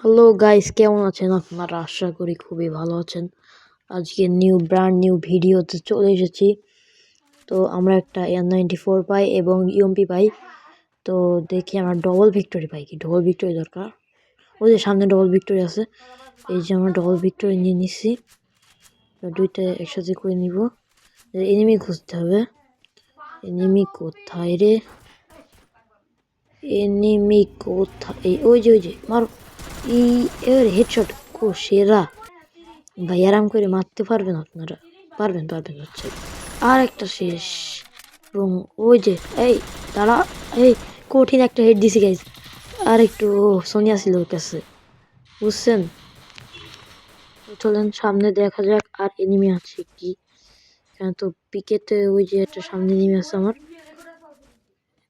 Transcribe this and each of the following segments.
Hello guys কেমন আছেন? আপনারা আশা করি খুবই ভালো আছেন। আজকে নিউ ব্র্যান্ড নিউ ভিডিওতে চলে এসেছি। তো আমরা একটা এন নাইনটি ফোর পাই এবং ইউএমপি পাই। তো দেখি আমরা ডবল ভিক্টোরি পাই কি? ডবল ভিক্টোরি দরকার। ওই যে সামনে ডবল ভিক্টোরি আছে। এই যে আমরা ডবল ভিক্টোরি নিয়ে নিচ্ছি দুইটা একসাথে করে নিব। এনিমি খুঁজতে হবে। এনিমি কোথায় রে? এনিমি কোথায়? ওই যে ওই যে, মারো। এই, এর হেডশট কো সেরা। ভাই, আরাম করে মারতে পারবেন আপনারা। পারবেন পারবেন, হচ্ছে। আর একটা শেষ। এবং ওই যে, এই তারা এই, কঠিন একটা হেড দিছি গাইজ আর একটু, ও, সোনিয়া ছিল ওর কাছে। বুঝছেন? চলেন, সামনে দেখা যাক আর এনিমি আছে কি। কেন তো পিকেতে ওই যে একটা সামনে এনিমি আছে আমার।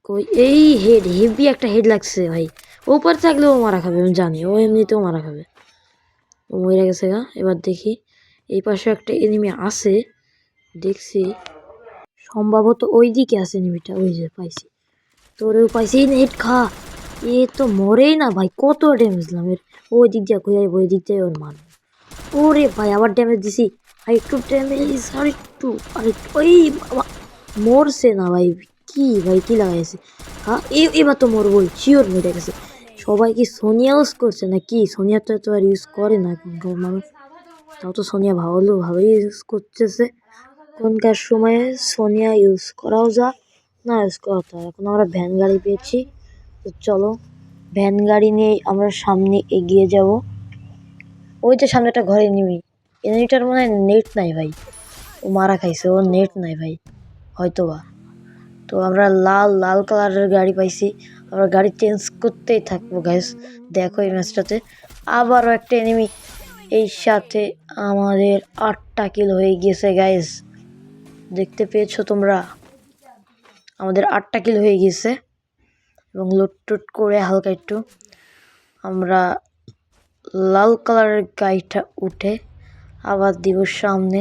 কই, এই হেড হেভি একটা হেড লাগছে, ভাই। ওপর থাকলেও মারা খাবে, আমি জানি। ও এমনিতেও মারা খাবে। ও মরে গেছে গা। এবার দেখি এই পাশে একটা এনিমি আছে। দেখছি সম্ভবত ওই দিকে আছে এনিমিটা ওই যে পাইছি। তোরেও পাইছি নেট খা। এ তো মরেই না ভাই, কত ড্যামেজ দিলাম। এর ওই দিক দিয়ে ঘুরে ওই দিক দিয়ে ওর মারবো ওরে ভাই, আবার ড্যামেজ দিছি। আর একটু ড্যামেজ আর একটু আর একটু ওই মরছে না ভাই। কি ভাই, কি লাগাইছে? হ্যাঁ এবার তো মরবই। শিওর মরে গেছে। সবাই কি সোনিয়া ইউজ করছে? না কি সোনিয়া তো আর ইউজ করে না? এখনকার মানুষ তাও তো সোনিয়া ভালো ভালোই ইউজ করতেছে। এখনকার সময়ে সোনিয়া ইউজ করাও যা, না ইউজ করা তা। এখন আমরা ভ্যান গাড়ি পেয়েছি। তো চলো ভ্যান গাড়ি নিয়ে আমরা সামনে এগিয়ে যাব। ওই তো সামনে একটা ঘরে নিবি এনিটার মনে হয় নেট নাই ভাই। ও মারা খাইছে ও নেট নাই ভাই। হয়তো বা তো আমরা লাল লাল কালারের গাড়ি পাইছি। আমরা গাড়ি চেঞ্জ করতেই থাকব গ্যাস দেখো এই ম্যাচটাতে আবারও একটা এনিমি এই সাথে আমাদের আটটা কিল হয়ে গিয়েছে গ্যাস দেখতে পেয়েছ তোমরা? আমাদের আটটা কিল হয়ে গিয়েছে এবং লুটটুট করে হালকা একটু আমরা লাল কালারের গাড়িটা উঠে আবার দিব সামনে।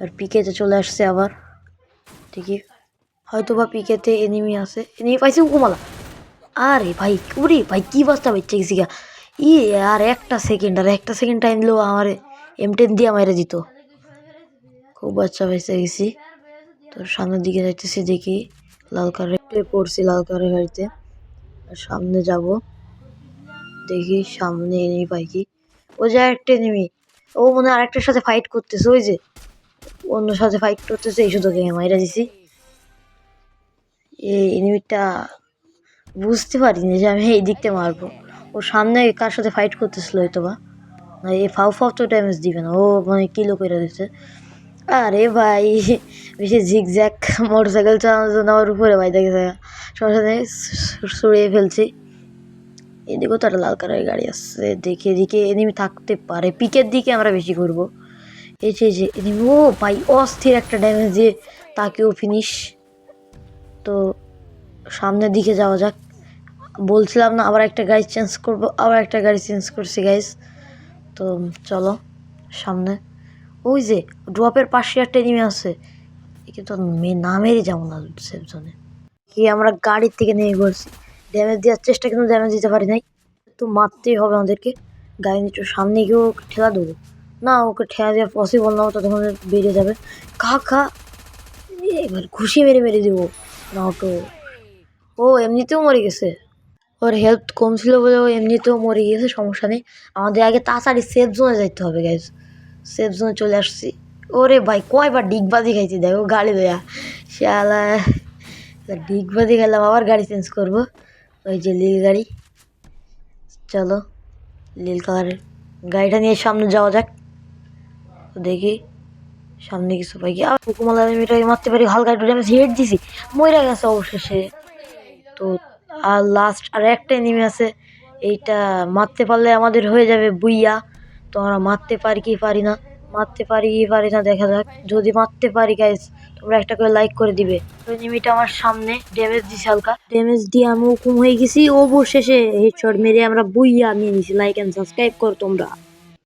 আর পিকেতে চলে আসছে আবার। ঠিকই। হয়তো বা পিকেতে এনিমি আছে। এনিমি পাইছে উকুমালা আরে ভাই, উরে ভাই, কী বাস্তা বাচ্চা গেছি গা ই, আর একটা সেকেন্ড আর একটা সেকেন্ড টাইম দিলেও আমার এম টেন দিয়ে মাইরে দিত। খুব বাচ্চা বেঁচে গেছি। তোর সামনের দিকে যাইতেছি দেখি, লাল কালারে পড়ছি, লাল কালারের গাড়িতে আর সামনে যাব। দেখি, সামনে এনিমি পাই কি। ও যে একটা এনিমি ও মনে হয় আরেকটার সাথে ফাইট করতেছে, ওই যে। অন্য সাথে ফাইট করতেছে, এই শুধু মাইরা দিছি। এই এনিমিটা বুঝতে পারিনি যে আমি এই দিকতে মারবো। ও সামনে কার সাথে ফাইট করতেছিল হয়তো বা না এই ফাউ ফাউ তো ড্যামেজ দিবে না। ও মানে কিলো করে দিচ্ছে আরে ভাই, বেশি ঝিকঝ্যাক মোটর সাইকেল চালানোর জন্য আমার উপরে ভাই দেখেছে সবার সাথে সরিয়ে ফেলছি। এদিকেও তো একটা লাল কালারের গাড়ি আসছে। দেখে এদিকে এনিমি থাকতে পারে। পিকের দিকে আমরা বেশি করব এই যে যে এনিমি ও ভাই, অস্থির একটা ড্যামেজ দিয়ে তাকেও ফিনিশ তো সামনের দিকে যাওয়া যাক। বলছিলাম না, আবার একটা গাড়ি চেঞ্জ করব, আবার একটা গাড়ি চেঞ্জ করছি গাইজ তো চলো, সামনে। ওই যে ড্রপের পাশে একটা এনিমি আছে। কিন্তু নামেরই যাব না সেফ জোনে কি আমরা গাড়ির থেকে নেমে পড়ছি। ড্যামেজ দেওয়ার চেষ্টা কিন্তু ড্যামেজ দিতে পারি নাই। তো মারতেই হবে আমাদেরকে। গাড়ি একটু সামনে গিয়েও ওকে ঠেলা দেবো। না, ওকে ঠেলা দেওয়া পসিবল না তো তখন বেরিয়ে যাবে। খা খা। এবার ঘুষি মেরে মেরে দেবো। না তো ও, এমনিতেও মরে গেছে। ওর হেলথ কম ছিল বলে ও এমনিতেও মরে গিয়েছে, সমস্যা নেই। আমাদের আগে তাড়াতাড়ি সেফ জোনে যাইতে হবে গ্যাস সেফ জোনে চলে আসছি। ওরে ভাই, কয়বার ডিগবাজি খাইছি, দেখো গাড়ি দেয়া। শালা ডিগবাজি খেলাম, আবার গাড়ি চেঞ্জ করব। ওই যে লীল গাড়ি। চলো লীল কালারের গাড়িটা নিয়ে সামনে যাওয়া যাক। দেখি, সামনে কিছু পাই কি? আর হুকুমালা এটাকে মারতে পারি, হালকা একটু ড্যামেজ হেড দিছি। মরে গেছে অবশেষে। তো আর লাস্ট আর একটা এনিমি আছে, এইটা মারতে পারলে আমাদের হয়ে যাবে বুইয়া। তো আমরা মারতে পারি কি পারি না, মারতে পারি কি পারি না দেখা যাক। যদি মারতে পারি গাইজ তোমরা একটা করে লাইক করে দিবে। এনিমিটা আমার সামনে ড্যামেজ দিছে হালকা। ড্যামেজ দিয়ে আমি হুকুম হয়ে গেছি, অবশেষে হেডশট মেরে আমরা বুইয়া নিয়ে নিছি। লাইক অ্যান্ড সাবস্ক্রাইব করো তোমরা।